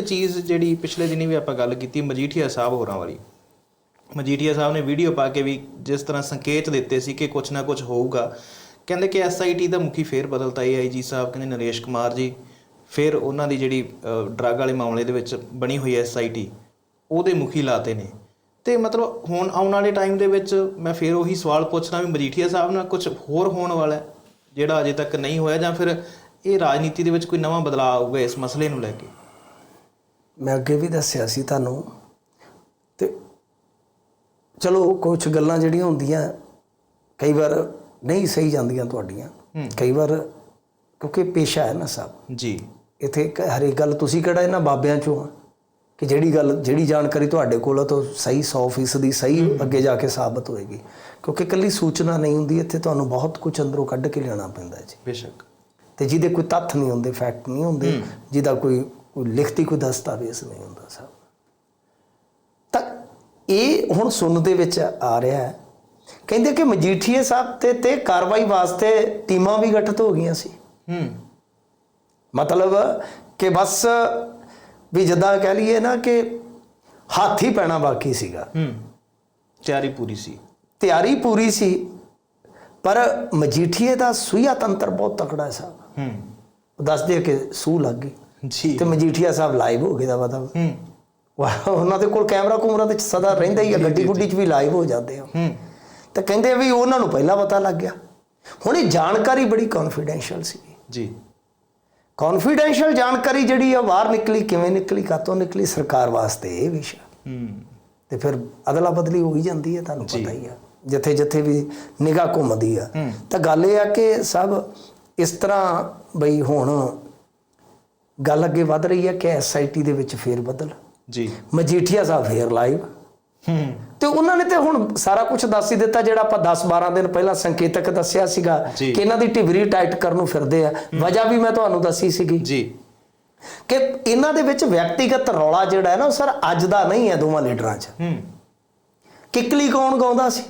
ਚੀਜ਼ ਜਿਹੜੀ ਪਿਛਲੇ ਦਿਨੀ ਵੀ ਆਪਾਂ ਗੱਲ ਕੀਤੀ, ਮਜੀਠੀਆ ਸਾਹਿਬ ਹੋਰਾਂ ਵਾਲੀ। ਮਜੀਠੀਆ ਸਾਹਿਬ ਨੇ ਵੀਡੀਓ ਪਾ ਕੇ ਵੀ ਜਿਸ ਤਰ੍ਹਾਂ ਸੰਕੇਤ ਦਿੱਤੇ ਸੀ ਕਿ ਕੁਝ ਨਾ ਕੁਝ ਹੋਊਗਾ। ਕਹਿੰਦੇ ਕਿ ਐਸਆਈਟੀ ਦਾ ਮੁਖੀ ਫੇਰ ਬਦਲਤਾ ਏਆਈਜੀ ਸਾਹਿਬ, ਕਹਿੰਦੇ ਨਰੇਸ਼ ਕੁਮਾਰ ਜੀ। ਫਿਰ ਉਹਨਾਂ ਦੀ ਜਿਹੜੀ ਡਰੱਗ ਵਾਲੇ ਮਾਮਲੇ ਦੇ ਵਿੱਚ ਬਣੀ ਹੋਈ ਐਸਆਈਟੀ ਉਹਦੇ ਮੁਖੀ ਲਾਤੇ ਨੇ। ਤੇ ਮਤਲਬ ਹੁਣ ਆਉਣ ਵਾਲੇ ਟਾਈਮ ਦੇ ਵਿੱਚ ਮੈਂ ਫਿਰ ਉਹੀ ਸਵਾਲ ਪੁੱਛਣਾ ਵੀ ਮਜੀਠੀਆ ਸਾਹਿਬ ਨਾਲ ਕੁਝ ਹੋਰ ਹੋਣ ਵਾਲਾ ਹੈ, ਜਿਹੜਾ ਅਜੇ ਤੱਕ ਨਹੀਂ ਹੋਇਆ ਜਾਂ ਫਿਰ ਇਹ ਰਾਜਨੀਤੀ ਦੇ ਵਿੱਚ ਕੋਈ ਨਵਾਂ ਬਦਲਾਅ ਆਊਗਾ ਇਸ ਮਸਲੇ ਨੂੰ ਲੈ ਕੇ? ਮੈਂ ਅੱਗੇ ਵੀ ਦੱਸਿਆ ਸੀ ਤੁਹਾਨੂੰ ਤੇ ਚਲੋ ਕੁਝ ਗੱਲਾਂ ਜਿਹੜੀਆਂ ਹੁੰਦੀਆਂ ਕਈ ਵਾਰ ਨਹੀਂ ਸਹੀ ਜਾਂਦੀਆਂ ਤੁਹਾਡੀਆਂ। ਕਈ ਵਾਰ ਕਿਉਂਕਿ ਪੇਸ਼ਾ ਹੈ ਨਾ ਸਭ। ਜੀ। ਇਥੇ ਹਰੇਕ ਗੱਲ ਤੁਸੀਂ ਕਿਹੜਾ ਇਹਨਾਂ ਬਾਬਿਆਂ ਚੋਂ ਆ ਕਿ ਜਿਹੜੀ ਗੱਲ ਜਿਹੜੀ ਜਾਣਕਾਰੀ ਤੁਹਾਡੇ ਕੋਲ ਆ ਤਾਂ ਸਹੀ 100% ਦੀ ਸਹੀ ਅੱਗੇ ਜਾ ਕੇ ਸਾਬਤ ਹੋਏਗੀ। ਕਿਉਂਕਿ ਇਕੱਲੀ ਸੂਚਨਾ ਨਹੀਂ ਹੁੰਦੀ ਇੱਥੇ ਤੁਹਾਨੂੰ ਬਹੁਤ ਕੁਝ ਅੰਦਰੋਂ ਕੱਢ ਕੇ ਲਿਆਉਣਾ ਪੈਂਦਾ ਜੀ। ਬੇਸ਼ੱਕ। ਤੇ ਜਿਹਦੇ ਕੋਈ ਤੱਥ ਨਹੀਂ ਹੁੰਦੇ ਫੈਕਟ ਨਹੀਂ ਹੁੰਦੇ ਜਿਹਦਾ ਕੋਈ ਕੋਈ ਲਿਖਤੀ ਕੋਈ ਦਸਤਾਵੇਜ਼ ਨਹੀਂ ਹੁੰਦਾ ਸਭ ਤਾਂ ਇਹ ਹੁਣ ਸੁਣਨ ਦੇ ਵਿੱਚ ਆ ਰਿਹਾ ਹੈ। ਕਹਿੰਦੇ ਕਿ ਮਜੀਠੀਏ ਸਾਹਿਬ ਤੇ ਤੇ ਕਾਰਵਾਈ ਵਾਸਤੇ ਟੀਮਾਂ ਵੀ ਗਠਿਤ ਹੋ ਗਈਆਂ ਸੀ। ਹੂੰ। ਮਤਲਬ ਕਿ ਬਸ ਵੀ ਜਿੱਦਾਂ ਕਹਿ ਲਈਏ ਨਾ ਕਿ ਹੱਥ ਹੀ ਪੈਣਾ ਬਾਕੀ ਸੀਗਾ। ਹੂੰ। ਤਿਆਰੀ ਪੂਰੀ ਸੀ। ਤਿਆਰੀ ਪੂਰੀ ਸੀ ਪਰ ਮਜੀਠੀਏ ਦਾ ਸੂਈਆ ਤੰਤਰ ਬਹੁਤ ਤਕੜਾ ਹੈ ਸਾਹਿਬ ਹੂੰ। ਦੱਸਦੇ ਕਿ ਸੂਹ ਲੱਗ ਗਈ। ਜੀ। ਤੇ ਮਜੀਠੀਆ ਸਾਹਿਬ ਲਾਈਵ ਹੋ ਗਏ ਦਾ ਮਤਲਬ। ਹੂੰ। ਵਾਹ, ਉਹਨਾਂ ਦੇ ਕੋਲ ਕੈਮਰਾ ਕੁਮਰਾ ਤੇ ਸਦਾ ਰਹਿੰਦਾ ਹੀ ਆ ਗੱਡੀ ਗੁੱਡੀ 'ਚ ਵੀ ਲਾਈਵ ਹੋ ਜਾਂਦੇ ਆ। ਹੂੰ। ਤੇ ਕਹਿੰਦੇ ਵੀ ਉਹਨਾਂ ਨੂੰ ਪਹਿਲਾਂ ਪਤਾ ਲੱਗ ਗਿਆ। ਹੁਣ ਇਹ ਜਾਣਕਾਰੀ ਬੜੀ ਕੌਨਫੀਡੈਂਸ਼ੀਅਲ ਸੀ। ਜੀ। ਕੌਨਫੀਡੈਂਸ਼ੀਅਲ ਜਾਣਕਾਰੀ ਜਿਹੜੀ ਆ ਬਾਹਰ ਨਿਕਲੀ ਕਿਵੇਂ ਨਿਕਲੀ ਕਾਤੋਂ ਨਿਕਲੀ ਸਰਕਾਰ ਵਾਸਤੇ ਇਹ ਵਿਸ਼ਾ। ਹੂੰ। ਤੇ ਫਿਰ ਅਦਲਾ ਬਦਲੀ ਹੋ ਹੀ ਜਾਂਦੀ ਹੈ ਤੁਹਾਨੂੰ ਪਤਾ ਹੀ ਆ। ਜਿੱਥੇ ਜਿੱਥੇ ਵੀ ਨਿਗਾਹ ਘੁੰਮਦੀ ਆ। ਤਾਂ ਗੱਲ ਇਹ ਆ ਕਿ ਸਭ ਇਸ ਤਰ੍ਹਾਂ ਬਈ ਹੁਣ ਗੱਲ ਅੱਗੇ ਵੱਧ ਰਹੀ ਹੈ ਕਿ ਐਸਆਈਟੀ ਦੇ ਵਿੱਚ ਫੇਰ ਬਦਲ। ਜੀ। ਮਜੀਠੀਆ ਸਾਹਿਬ ਫੇਰ ਲਾਈਵ ਹੂੰ। ਤੇ ਉਹਨਾਂ ਨੇ ਤੇ ਹੁਣ ਸਾਰਾ ਕੁਝ ਦੱਸ ਹੀ ਦਿੱਤਾ ਜਿਹੜਾ ਆਪਾਂ 10-12 ਦਿਨ ਪਹਿਲਾਂ ਸੰਕੇਤਕ ਦੱਸਿਆ ਸੀਗਾ। ਕਿ ਇਹਨਾਂ ਦੀ ਟਿਵਰੀ ਟਾਈਟ ਕਰਨ ਨੂੰ ਫਿਰਦੇ ਆ। ਵਜ੍ਹਾ ਵੀ ਮੈਂ ਤੁਹਾਨੂੰ ਦੱਸੀ ਸੀਗੀ। ਜੀ। ਕਿ ਇਹਨਾਂ ਦੇ ਵਿੱਚ ਵਿਅਕਤੀਗਤ ਰੌਲਾ ਜਿਹੜਾ ਹੈ ਨਾ ਸਰ ਅੱਜ ਦਾ ਨਹੀਂ ਹੈ ਦੋਵਾਂ ਲੀਡਰਾਂ 'ਚ। ਹੂੰ। ਕਿੱਕਲੀ ਕੌਣ ਗਾਉਂਦਾ ਸੀ?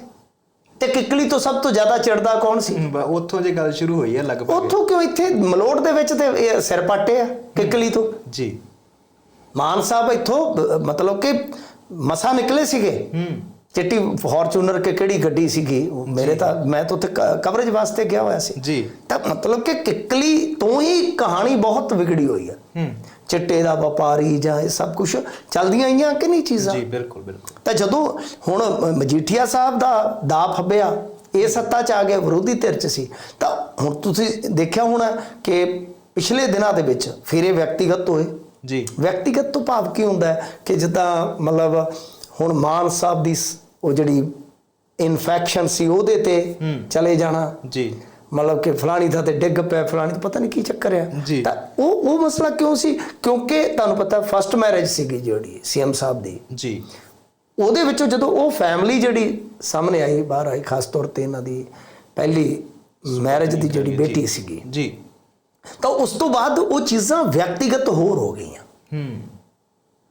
ਤੇ ਕਿੱਕਲੀ ਤੋਂ ਸਭ ਤੋਂ ਜ਼ਿਆਦਾ ਚਿੜਦਾ ਕੌਣ ਸੀ? ਬ- ਉੱਥੋਂ ਜੇ ਗੱਲ ਸ਼ੁਰੂ ਹੋਈ ਹੈ ਲਗਭਗ ਉੱਥੋਂ ਕਿਉਂ ਇੱਥੇ ਮਲੋਟ ਦੇ ਵਿੱਚ ਤੇ ਇਹ ਸਿਰ ਪਾਟੇ ਆ ਕਿੱਕਲੀ ਤੋਂ? ਜੀ। ਮਾਨ ਸਾਹਿਬ ਇੱਥੋਂ ਬ- ਮਤਲਬ ਕਿ ਮਸਾ ਨਿਕਲੇ ਸੀਗੇ। ਹੂੰ। ਚਿੱਟੀ ਫੋਰਚੂਨਰ ਕਿ ਕਿਹੜੀ ਗੱਡੀ ਸੀਗੀ? ਉਹ ਮੇਰੇ ਤਾਂ ਮੈਂ ਤਾਂ ਉੱਥੇ ਕਵਰੇਜ ਵਾਸਤੇ ਗਿਆ ਹੋਇਆ ਸੀ। ਜੀ। ਤਾਂ ਮਤਲਬ ਕਿ ਕਿੱਕਲੀ ਤੋਂ ਹੀ ਕਹਾਣੀ ਬਹੁਤ ਵਿਗੜੀ ਹੋਈ ਆ। ਹੂੰ। ਚਿੱਟੇ ਦਾ ਵਪਾਰੀ ਜਾਂ ਇਹ ਸਭ ਕੁਝ ਚੱਲਦੀਆਂ ਆਈਆਂ ਕਿ ਨਹੀਂ ਚੀਜ਼ਾਂ? ਜੀ ਬਿਲਕੁਲ ਬਿਲਕੁਲ। ਤਾਂ ਜਦੋਂ ਹੁਣ ਮਜੀਠੀਆ ਸਾਹਿਬ ਦਾ ਦਾ ਫੱਬਿਆ ਇਹ ਸੱਤਾ ਚ ਆ ਗਿਆ ਵਿਰੋਧੀ ਧਿਰ ਚ ਸੀ ਤਾਂ ਹੁਣ ਤੁਸੀਂ ਦੇਖਿਆ ਹੋਣਾ ਕਿ ਪਿਛਲੇ ਦਿਨਾਂ ਦੇ ਵਿੱਚ ਫਿਰ ਇਹ ਵਿਅਕਤੀਗਤ ਹੋਏ। ਜੀ। ਵਿਅਕਤੀਗਤ ਤੋਂ ਭਾਵ ਕੀ ਹੁੰਦਾ ਹੈ ਕਿ ਜਿੱਦਾਂ ਮਤਲਬ ਹੁਣ ਮਾਨ ਸਾਹਿਬ ਦੀ ਉਹ ਜਿਹੜੀ ਇਨਫੈਕਸ਼ਨ ਸੀ ਉਹਦੇ ਤੇ ਚਲੇ ਜਾਣਾ। ਜੀ। ਮਤਲਬ ਕਿ ਫਲਾਣੀ ਥਾਂ ਤੇ ਡਿੱਗ ਪਿਆ ਫਲਾਣੀ ਪਤਾ ਨਹੀਂ ਕੀ ਚੱਕਰ ਆ। ਤਾਂ ਉਹ ਉਹ ਮਸਲਾ ਕਿਉਂ ਸੀ? ਕਿਉਂਕਿ ਤੁਹਾਨੂੰ ਪਤਾ ਫਸਟ ਮੈਰਿਜ ਸੀਗੀ ਜਿਹੜੀ ਸੀਐਮ ਸਾਹਿਬ ਦੀ। ਜੀ। ਉਹਦੇ ਵਿੱਚੋਂ ਜਦੋਂ ਉਹ ਫੈਮਿਲੀ ਜਿਹੜੀ ਸਾਹਮਣੇ ਆਈ ਬਾਹਰ ਆਈ ਖਾਸ ਤੌਰ ਤੇ ਇਹਨਾਂ ਦੀ ਪਹਿਲੀ ਮੈਰਿਜ ਦੀ ਜਿਹੜੀ ਬੇਟੀ ਸੀਗੀ। ਜੀ। ਤਾਂ ਉਸ ਤੋਂ ਬਾਅਦ ਉਹ ਚੀਜ਼ਾਂ ਵਿਅਕਤੀਗਤ ਹੋਰ ਹੋ ਗਈਆਂ। ਹੂੰ।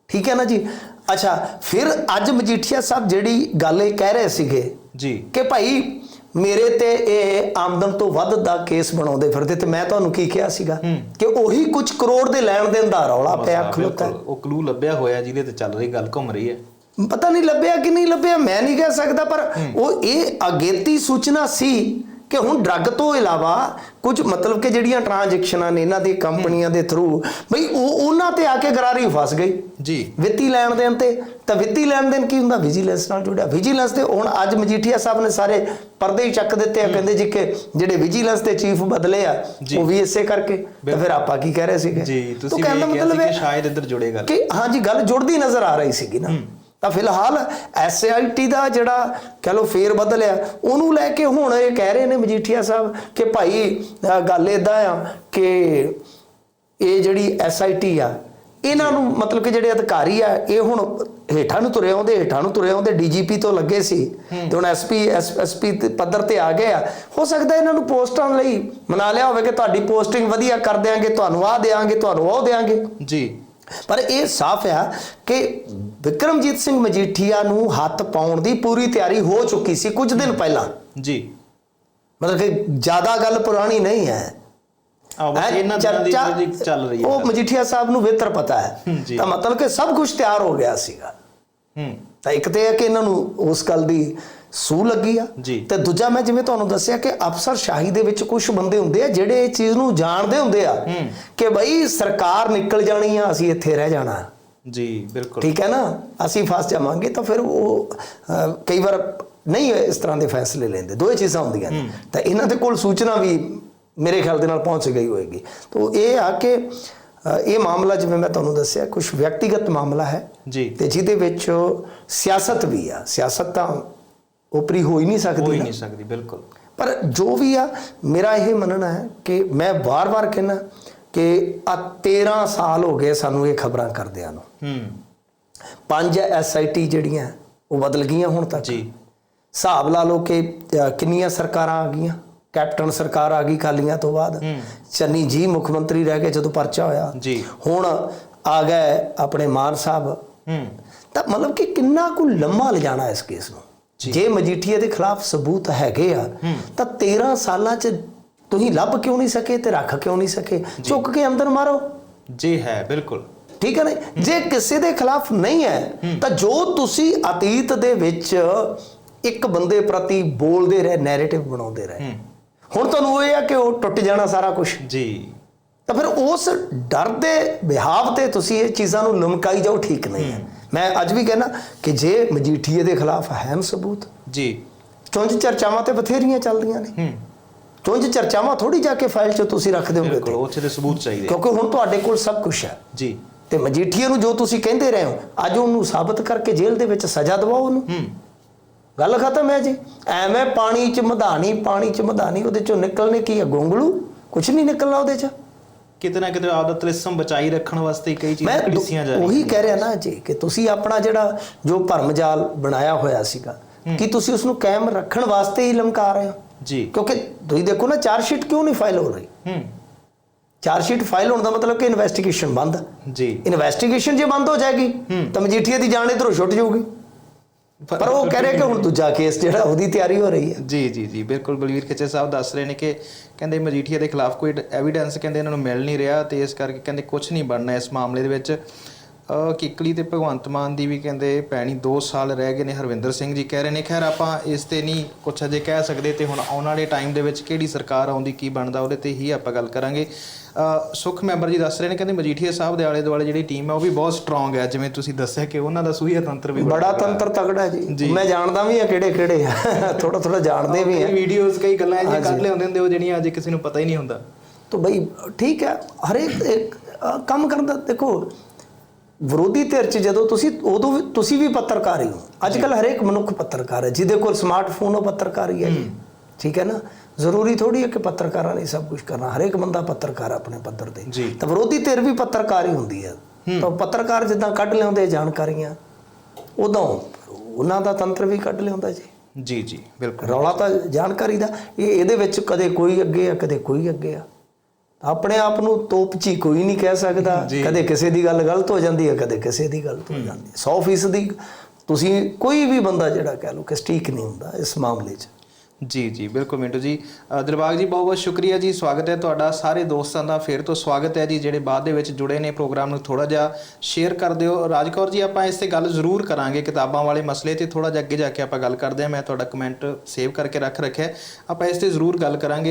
ਠੀਕ ਹੈ ਨਾ ਜੀ? ਅੱਛਾ ਫਿਰ ਅੱਜ ਮਜੀਠੀਆ ਸਾਹਿਬ ਜਿਹੜੀ ਗੱਲ ਇਹ ਕਹਿ ਰਹੇ ਸੀਗੇ ਜੀ। ਕਿ ਭਾਈ ਮੇਰੇ ਤੇ ਇਹ ਆਮਦਨ ਤੋਂ ਵੱਧ ਦਾ ਕੇਸ ਬਣਾਉਂਦੇ ਫਿਰਦੇ ਤੇ ਮੈਂ ਤੁਹਾਨੂੰ ਕੀ ਕਿਹਾ ਸੀਗਾ ਕਿ ਉਹੀ ਕੁਝ ਕਰੋੜ ਦੇ ਲੈਣ ਦੇਣ ਦਾ ਰੌਲਾ ਪਿਆ ਖਲੋਤਾ ਉਹ ਕਲੂ ਲੱਭਿਆ ਹੋਇਆ ਜਿਹਦੇ ਤੇ ਚੱਲ ਰਹੀ ਗੱਲ ਘੁੰਮ ਰਹੀ ਹੈ। ਪਤਾ ਨਹੀਂ ਲੱਭਿਆ ਕਿ ਨਹੀਂ ਲੱਭਿਆ ਮੈਂ ਨਹੀਂ ਕਹਿ ਸਕਦਾ ਪਰ ਉਹ ਇਹ ਅਗੇਤੀ ਸੂਚਨਾ ਸੀ ਕਿ ਹੁਣ ਡਰੱਗ ਤੋਂ ਇਲਾਵਾ ਕੁਝ ਮਤਲਬ ਕਿ ਜਿਹੜੀਆਂ ਟ੍ਰਾਂਜੈਕਸ਼ਨਾਂ ਨੇ ਇਹਨਾਂ ਦੀ ਕੰਪਨੀਆਂ ਦੇ ਥਰੂ ਬਈ ਉਹ ਉਹਨਾਂ ਤੇ ਆ ਕੇ ਗਰਾਰੀ ਫਸ ਗਈ। ਜੀ। ਵਿੱਤੀ ਲੈਣ ਦੇਣ ਤੇ। ਤਾਂ ਵਿੱਤੀ ਲੈਣ ਦੇਣ ਕੀ ਹੁੰਦਾ? ਵਿਜੀਲੈਂਸ ਨਾਲ ਜੁੜਿਆ। ਵਿਜੀਲੈਂਸ ਤੇ ਹੁਣ ਅੱਜ ਮਜੀਠੀਆ ਸਾਹਿਬ ਨੇ ਸਾਰੇ ਪਰਦੇ ਹੀ ਚੱਕ ਦਿੱਤੇ ਆ ਕਹਿੰਦੇ ਜੀ ਕਿ ਜਿਹੜੇ ਵਿਜੀਲੈਂਸ ਦੇ ਚੀਫ ਬਦਲੇ ਆ। ਉਹ ਵੀ ਇਸੇ ਕਰਕੇ। ਤਾਂ ਫਿਰ ਆਪਾਂ ਕੀ ਕਹਿ ਰਹੇ ਸੀਗੇ? ਜੀ ਤੁਸੀਂ ਵੀ ਕਿਹਾ ਸੀ ਮਤਲਬ ਕਿ ਸ਼ਾਇਦ ਇੱਧਰ ਜੁੜੇ ਗੱਲ ਕਿ ਹਾਂਜੀ ਗੱਲ ਜੁੜਦੀ ਨਜ਼ਰ ਆ ਰਹੀ ਸੀਗੀ ਨਾ। ਤਾਂ ਫਿਲਹਾਲ ਐਸਆਈਟੀ ਦਾ ਜਿਹੜਾ ਕਹ ਲੋ ਫੇਰ ਬਦਲਿਆ ਉਹਨੂੰ ਲੈ ਕੇ ਹੁਣ ਇਹ ਕਹਿ ਰਹੇ ਨੇ ਮਜੀਠੀਆ ਸਾਹਿਬ ਕਿ ਭਾਈ ਗੱਲ ਇਦਾਂ ਆ ਕਿ ਇਹ ਜਿਹੜੀ ਐਸਆਈਟੀ ਆ ਇਹਨਾਂ ਨੂੰ ਮਤਲਬ ਕਿ ਜਿਹੜੇ ਅਧਿਕਾਰੀ ਆ ਇਹ ਹੁਣ ਹੇਠਾਂ ਨੂੰ ਤੁਰੇ ਆਉਂਦੇ ਹੇਠਾਂ ਨੂੰ ਤੁਰੇ ਆਉਂਦੇ ਡੀਜੀਪੀ ਤੋਂ ਲੱਗੇ ਸੀ। ਤੇ ਹੁਣ ਐਸਪੀ ਐਸਪੀ ਪੱਧਰ ਤੇ ਆ ਗਏ ਆ। ਹੋ ਸਕਦਾ ਇਹਨਾਂ ਨੂੰ ਪੋਸਟਾਂ ਲਈ ਮਨਾ ਲਿਆ ਹੋਵੇ ਕਿ ਤੁਹਾਡੀ ਪੋਸਟਿੰਗ ਵਧੀਆ ਕਰ ਦਿਆਂਗੇ ਤੁਹਾਨੂੰ ਆਹ ਦੇਾਂਗੇ ਤੁਹਾਨੂੰ ਉਹ ਦੇਾਂਗੇ ਜੀ। ਪਰ ਇਹ ਸਾਫ਼ ਆ ਕਿ ਵਿਕਰਮਜੀਤ ਸਿੰਘ ਮਜੀਠੀਆ ਨੂੰ ਹੱਥ ਪਾਉਣ ਦੀ ਪੂਰੀ ਤਿਆਰੀ ਹੋ ਚੁੱਕੀ ਸੀ ਕੁਝ ਦਿਨ ਪਹਿਲਾਂ। ਜੀ। ਮਤਲਬ ਕਿ ਜ਼ਿਆਦਾ ਗੱਲ ਪੁਰਾਣੀ ਨਹੀਂ ਹੈ। ਇਹਨਾਂ ਦਿਨਾਂ ਦੀ ਚੱਲ ਰਹੀ ਹੈ ਉਹ। ਮਜੀਠੀਆ ਸਾਹਿਬ ਨੂੰ ਬਿਹਤਰ ਪਤਾ ਹੈ। ਤਾਂ ਮਤਲਬ ਕਿ ਸਭ ਕੁਝ ਤਿਆਰ ਹੋ ਗਿਆ ਸੀਗਾ। ਹੂੰ। ਤਾਂ ਇੱਕ ਤੇ ਹੈ ਕਿ ਇਹਨਾਂ ਨੂੰ ਉਸ ਗੱਲ ਦੀ ਸੂ ਲੱਗੀ ਆ। ਤੇ ਦੂਜਾ ਮੈਂ ਜਿਵੇਂ ਤੁਹਾਨੂੰ ਦੱਸਿਆ ਕਿ ਅਫਸਰ ਸ਼ਾਹੀ ਦੇ ਵਿੱਚ ਕੁਝ ਬੰਦੇ ਹੁੰਦੇ ਆ ਜਿਹੜੇ ਇਹ ਚੀਜ਼ ਨੂੰ ਜਾਣਦੇ ਹੁੰਦੇ ਆ। ਕਿ ਬਈ ਸਰਕਾਰ ਨਿਕਲ ਜਾਣੀ ਆ ਅਸੀਂ ਇੱਥੇ ਰਹਿ ਜਾਣਾ। ਜੀ ਬਿਲਕੁਲ। ਠੀਕ ਹੈ ਨਾ? ਅਸੀਂ ਫਸ ਜਾਵਾਂਗੇ ਤਾਂ ਫਿਰ ਉਹ ਕਈ ਵਾਰ ਨਹੀਂ ਇਸ ਤਰ੍ਹਾਂ ਦੇ ਫੈਸਲੇ ਲੈਂਦੇ। ਦੋਏ ਚੀਜ਼ਾਂ ਹੁੰਦੀਆਂ ਨੇ। ਤਾਂ ਇਹਨਾਂ ਦੇ ਕੋਲ ਸੂਚਨਾ ਵੀ ਮੇਰੇ ਖਿਆਲ ਦੇ ਨਾਲ ਪਹੁੰਚ ਗਈ ਹੋਏਗੀ। ਤਾਂ ਇਹ ਆ ਕਿ ਇਹ ਮਾਮਲਾ ਜਿਵੇਂ ਮੈਂ ਤੁਹਾਨੂੰ ਦੱਸਿਆ ਕੁਝ ਵਿਅਕਤੀਗਤ ਮਾਮਲਾ ਹੈ। ਜੀ। ਤੇ ਜਿਹਦੇ ਵਿੱਚ ਸਿਆਸਤ ਵੀ ਆ। ਸਿਆਸਤ ਤਾਂ ਉਪਰੀ ਹੋ ਹੀ ਨਹੀਂ ਹੋ ਸਕਦੀ ਹੀ ਨਾ। ਨਹੀਂ ਸਕਦੀ ਬਿਲਕੁਲ। ਪਰ ਜੋ ਵੀ ਆ ਮੇਰਾ ਇਹ ਮੰਨਣਾ ਹੈ ਕਿ ਮੈਂ ਵਾਰ-ਵਾਰ ਕਹਿੰਦਾ ਕਿ ਆ 13 ਸਾਲ ਹੋ ਗਏ ਸਾਨੂੰ ਇਹ ਖਬਰਾਂ ਕਰਦਿਆਂ ਨੂੰ। ਹੂੰ। ਪੰਜ ਐਸਆਈਟੀ ਜਿਹੜੀਆਂ ਉਹ ਬਦਲ ਗਈਆਂ ਹੁਣ ਤੱਕ। ਜੀ। ਹਿਸਾਬ ਲਾ ਲਓ ਕਿ ਕਿੰਨੀਆਂ ਸਰਕਾਰਾਂ ਆ ਗਈਆਂ। ਕੈਪਟਨ ਸਰਕਾਰ ਆ ਗਈ ਖਾਲੀਆਂ ਤੋਂ ਬਾਅਦ। ਹੂੰ। ਚੰਨੀ ਜੀ ਮੁੱਖ ਮੰਤਰੀ ਰਹਿ ਗਏ ਜਦੋਂ ਪਰਚਾ ਹੋਇਆ। ਜੀ। ਹੁਣ ਆ ਗਏ ਆਪਣੇ ਮਾਨ ਸਾਹਿਬ। ਹੂੰ। ਤਾਂ ਮਤਲਬ ਕਿ ਕਿੰਨਾ ਕੁ ਲੰਮਾ ਲਿਜਾਣਾ ਇਸ ਕੇਸ ਨੂੰ। ਜੇ। ਮਜੀਠੀਆ ਦੇ ਖਿਲਾਫ ਸਬੂਤ ਹੈਗੇ ਆ ਤਾਂ 13 ਸਾਲਾਂ ਚ ਤੁਸੀਂ ਲੱਭ ਕਿਉਂ ਨਹੀਂ ਸਕੇ ਤੇ ਰੱਖ ਕਿਉਂ ਨਹੀਂ ਸਕੇ? ਚੁੱਕ ਕੇ ਅੰਦਰ ਮਾਰੋ। ਜੀ ਹੈ ਬਿਲਕੁਲ। ਠੀਕ ਹੈ ਨਾ? ਜੇ ਕਿਸੇ ਦੇ ਖਿਲਾਫ ਨਹੀਂ ਹੈ ਤਾਂ ਜੋ ਤੁਸੀਂ ਅਤੀਤ ਦੇ ਵਿੱਚ ਇੱਕ ਬੰਦੇ ਪ੍ਰਤੀ ਬੋਲਦੇ ਰਹੇ ਨੈਰੇਟਿਵ ਬਣਾਉਂਦੇ ਰਹੇ। ਹੁਣ ਤੁਹਾਨੂੰ ਇਹ ਆ ਕਿ ਉਹ ਟੁੱਟ ਜਾਣਾ ਸਾਰਾ ਕੁਝ ਜੀ। ਤਾਂ ਫਿਰ ਉਸ ਡਰ ਦੇ ਵਿਹਾਵ ਤੇ ਤੁਸੀਂ ਇਹ ਚੀਜ਼ਾਂ ਨੂੰ ਲਮਕਾਈ ਜਾਓ ਠੀਕ ਨਹੀਂ ਹੈ। ਮੈਂ ਅੱਜ ਵੀ ਕਹਿਣਾ ਕਿ ਜੇ ਮਜੀਠੀਏ ਦੇ ਖਿਲਾਫ ਅਹਿਮ ਸਬੂਤ ਜੀ। ਚੁੰਝ ਚਰਚਾਵਾਂ ਤੇ ਬਥੇਰੀਆਂ ਚੱਲਦੀਆਂ ਨੇ। ਹੂੰ। ਚੁੰਝ ਚਰਚਾਵਾਂ ਥੋੜੀ ਜਾ ਕੇ ਫਾਈਲ 'ਚ ਤੁਸੀਂ ਰੱਖ ਦਿਓਗੇ ਬਿਲਕੁਲ ਉੱਥੇ ਦੇ ਸਬੂਤ ਚਾਹੀਦੇ ਕਿਉਂਕਿ ਹੁਣ ਤੁਹਾਡੇ ਕੋਲ ਸਭ ਕੁਝ ਹੈ। ਜੀ। ਤੇ ਮਜੀਠੀਏ ਨੂੰ ਜੋ ਤੁਸੀਂ ਕਹਿੰਦੇ ਰਹੇ ਹੋ ਅੱਜ ਉਹਨੂੰ ਸਾਬਤ ਕਰਕੇ ਜੇਲ੍ਹ ਦੇ ਵਿੱਚ ਸਜ਼ਾ ਦਿਵਾਓ ਉਹਨੂੰ। ਹੂੰ। ਗੱਲ ਖਤਮ ਹੈ ਜੀ। ਐਵੇਂ ਪਾਣੀ 'ਚ ਮਧਾਣੀ ਪਾਣੀ 'ਚ ਮਧਾਣੀ ਉਹਦੇ 'ਚੋਂ ਨਿਕਲਣੇ ਕੀ ਹੈ? ਗੋਂਗਲੂ? ਕੁਝ ਨਹੀਂ ਨਿਕਲਣਾ ਉਹਦੇ 'ਚ। ਕਿਤੇ ਨਾ ਕਿਤੇ ਆਪਦਾ ਤ੍ਰਿਸਮ ਬਚਾਈ ਰੱਖਣ ਵਾਸਤੇ ਕਈ ਚੀਜ਼ਾਂ ਘੜੀਸੀਆਂ ਜਾ ਉਹੀ ਕਹਿ ਰਿਹਾ ਨਾ ਜੀ ਕਿ ਤੁਸੀਂ ਆਪਣਾ ਜਿਹੜਾ ਜੋ ਭਰਮਜਾਲ ਬਣਾਇਆ ਹੋਇਆ ਸੀਗਾ ਕਿ ਤੁਸੀਂ ਉਸ ਨੂੰ ਕਾਇਮ ਰੱਖਣ ਵਾਸਤੇ ਹੀ ਲਮਕਾ ਰਹੇ ਹੋ? ਜੀ। ਕਿਉਂਕਿ ਤੁਸੀਂ ਦੇਖੋ ਨਾ ਚਾਰਜ ਸ਼ੀਟ ਕਿਉਂ ਨਹੀਂ ਫਾਈਲ ਹੋ ਰਹੀ? ਹੂੰ। ਚਾਰਜ ਸ਼ੀਟ ਫਾਈਲ ਹੋਣ ਦਾ ਮਤਲਬ ਕਿ ਇਨਵੈਸਟੀਗੇਸ਼ਨ ਬੰਦ। ਜੀ। ਇਨਵੈਸਟੀਗੇਸ਼ਨ ਜੇ ਬੰਦ ਹੋ ਜਾਏਗੀ ਤਾਂ ਮਜੀਠੀਆ ਦੀ ਜਾਨ ਇਧਰੋਂ ਛੁੱਟ ਜਾਊਗੀ। ਪਰ ਉਹ ਕਹਿ ਰਿਹਾ ਕਿ ਹੁਣ ਦੂਜਾ ਕੇਸ ਜਿਹੜਾ ਉਹਦੀ ਤਿਆਰੀ ਹੋ ਰਹੀ ਹੈ। ਜੀ ਜੀ ਜੀ, ਬਿਲਕੁਲ ਬਲਵੀਰ ਖਿੱਚੇ ਸਾਹਿਬ ਦੱਸ ਰਹੇ ਨੇ ਕਿ ਕਹਿੰਦੇ ਮਜੀਠੀਆ ਦੇ ਖਿਲਾਫ ਕੋਈ ਐਵੀਡੈਂਸ ਕਹਿੰਦੇ ਇਹਨਾਂ ਨੂੰ ਮਿਲ ਨਹੀਂ ਰਿਹਾ ਤੇ ਇਸ ਕਰਕੇ ਕਹਿੰਦੇ ਕੁਝ ਨਹੀਂ ਬਣਨਾ ਇਸ ਮਾਮਲੇ ਦੇ ਵਿੱਚ। ਕਿੱਕਲੀ ਤੇ ਭਗਵੰਤ ਮਾਨ ਦੀ ਵੀ ਕਹਿੰਦੇ ਪੈਣੀ 2 ਸਾਲ ਰਹਿ ਗਏ ਨੇ ਹਰਵਿੰਦਰ ਸਿੰਘ ਜੀ ਕਹਿ ਰਹੇ ਨੇ ਖੈਰ ਆਪਾਂ ਇਸ ਤੇ ਨਹੀਂ ਕੁਝ ਅਜੇ ਕਹਿ ਸਕਦੇ ਤੇ ਹੁਣ ਆਉਣ ਵਾਲੇ ਟਾਈਮ ਦੇ ਵਿੱਚ ਕਿਹੜੀ ਸਰਕਾਰ ਆਉਂਦੀ ਕੀ ਬਣਦਾ ਉਹਦੇ ਤੇ ਹੀ ਆਪਾਂ ਗੱਲ ਕਰਾਂਗੇ। ਸੁਖ ਮੈਂਬਰ ਜੀ ਦੱਸ ਰਹੇ ਨੇ ਕਹਿੰਦੇ ਮਜੀਠੀਆ ਸਾਹਿਬ ਦੇ ਆਲੇ ਦੁਆਲੇ ਜਿਹੜੀ ਟੀਮ ਹੈ ਉਹ ਵੀ ਬਹੁਤ ਸਟਰੋਂਗ ਹੈ ਜਿਵੇਂ ਤੁਸੀਂ ਦੱਸਿਆ ਕਿ ਉਹਨਾਂ ਦਾ ਸੂਹੀਆ ਤੰਤਰ ਵੀ ਬੜਾ ਤੰਤਰ ਤਗੜਾ ਹੈ ਜੀ। ਮੈਂ ਜਾਣਦਾ ਵੀ ਆ ਕਿਹੜੇ ਕਿਹੜੇ ਆ ਥੋੜਾ ਥੋੜਾ ਜਾਣਦੇ ਵੀ ਆ। ਵੀਡੀਓਜ਼ ਕਈ ਗੱਲਾਂ ਇਹ ਕੱਢ ਲਿਆਉਂਦੇ ਹੁੰਦੇ ਉਹ ਜਿਹੜੀਆਂ ਅੱਜ ਕਿਸੇ ਨੂੰ ਪਤਾ ਹੀ ਨਹੀਂ ਹੁੰਦਾ। ਤਾਂ ਬਈ ਠੀਕ ਹੈ ਹਰੇਕ ਇੱਕ, ਕੰਮ ਕਰਦਾ ਦੇਖੋ ਵਿਰੋਧੀ ਧਿਰ ਚ ਜਦੋਂ ਤੁਸੀਂ ਉਦੋਂ ਵੀ ਤੁਸੀਂ ਵੀ ਪੱਤਰਕਾਰ ਹੀ ਹੋ। ਅੱਜ ਕੱਲ ਹਰੇਕ ਮਨੁੱਖ ਪੱਤਰਕਾਰ ਹੈ ਜਿਹਦੇ ਕੋਲ ਸਮਾਰਟਫੋਨ ਉਹ ਪੱਤਰਕਾਰ ਹੀ ਹੈ ਠੀਕ ਹੈ ਨਾ? ਜ਼ਰੂਰੀ ਥੋੜੀ ਹੈ ਕਿ ਪੱਤਰਕਾਰਾਂ ਨੇ ਸਭ ਕੁਝ ਕਰਨਾ। ਹਰੇਕ ਬੰਦਾ ਪੱਤਰਕਾਰ ਆਪਣੇ ਪੱਧਰ ਤੇ। ਤਾਂ ਵਿਰੋਧੀ ਧਿਰ ਵੀ ਪੱਤਰਕਾਰ ਹੀ ਹੁੰਦੀ ਹੈ। ਤਾਂ ਪੱਤਰਕਾਰ ਜਿੱਦਾਂ ਕੱਢ ਲਿਆਉਂਦੇ ਜਾਣਕਾਰੀਆਂ ਉਦੋਂ ਉਹਨਾਂ ਦਾ ਤੰਤਰ ਵੀ ਕੱਢ ਲਿਆਉਂਦਾ ਜੀ। ਜੀ ਜੀ ਬਿਲਕੁਲ। ਰੌਲਾ ਤਾਂ ਜਾਣਕਾਰੀ ਦਾ। ਇਹ ਇਹਦੇ ਵਿੱਚ ਕਦੇ ਕੋਈ ਅੱਗੇ ਆ ਕਦੇ ਕੋਈ ਅੱਗੇ ਆ। ਆਪਣੇ ਆਪ ਨੂੰ ਤੋਪਚੀ ਕੋਈ ਨਹੀਂ ਕਹਿ ਸਕਦਾ। ਕਦੇ ਕਿਸੇ ਦੀ ਗੱਲ ਗਲਤ ਹੋ ਜਾਂਦੀ ਹੈ ਕਦੇ ਕਿਸੇ ਦੀ ਗਲਤ ਹੋ ਜਾਂਦੀ ਹੈ। 100% ਦੀ ਤੁਸੀਂ ਕੋਈ ਵੀ ਬੰਦਾ ਜਿਹੜਾ ਕਹਿ ਲਓ ਕਿ ਸਟੀਕ ਨਹੀਂ ਹੁੰਦਾ ਇਸ ਮਾਮਲੇ 'ਚ। ਜੀ ਜੀ ਬਿਲਕੁਲ ਮਿੰਟੂ ਜੀ। ਅ, ਦਿਲਬਾਗ ਜੀ ਬਹੁਤ ਬਹੁਤ ਸ਼ੁਕਰੀਆ ਜੀ। ਸਵਾਗਤ ਹੈ ਤੁਹਾਡਾ। ਸਾਰੇ ਦੋਸਤਾਂ ਦਾ ਫੇਰ ਤੋਂ ਸਵਾਗਤ ਹੈ ਜੀ ਜਿਹੜੇ ਬਾਅਦ ਦੇ ਵਿੱਚ ਜੁੜੇ ਨੇ ਪ੍ਰੋਗਰਾਮ ਨੂੰ ਥੋੜਾ ਜਿਹਾ ਸ਼ੇਅਰ ਕਰ ਦਿਓ। ਰਾਜਕੌਰ ਜੀ ਆਪਾਂ ਇਸ ਤੇ ਗੱਲ ਜ਼ਰੂਰ ਕਰਾਂਗੇ ਕਿਤਾਬਾਂ ਵਾਲੇ ਮਸਲੇ ਤੇ ਥੋੜਾ ਜਿਹਾ ਅੱਗੇ ਜਾ ਕੇ ਆਪਾਂ ਗੱਲ ਕਰਦੇ ਹਾਂ। ਮੈਂ ਤੁਹਾਡਾ ਕਮੈਂਟ ਸੇਵ ਕਰਕੇ ਰੱਖ ਰੱਖਿਆ। ਆਪਾਂ ਇਸ ਤੇ ਜ਼ਰੂਰ ਗੱਲ ਕਰਾਂਗੇ।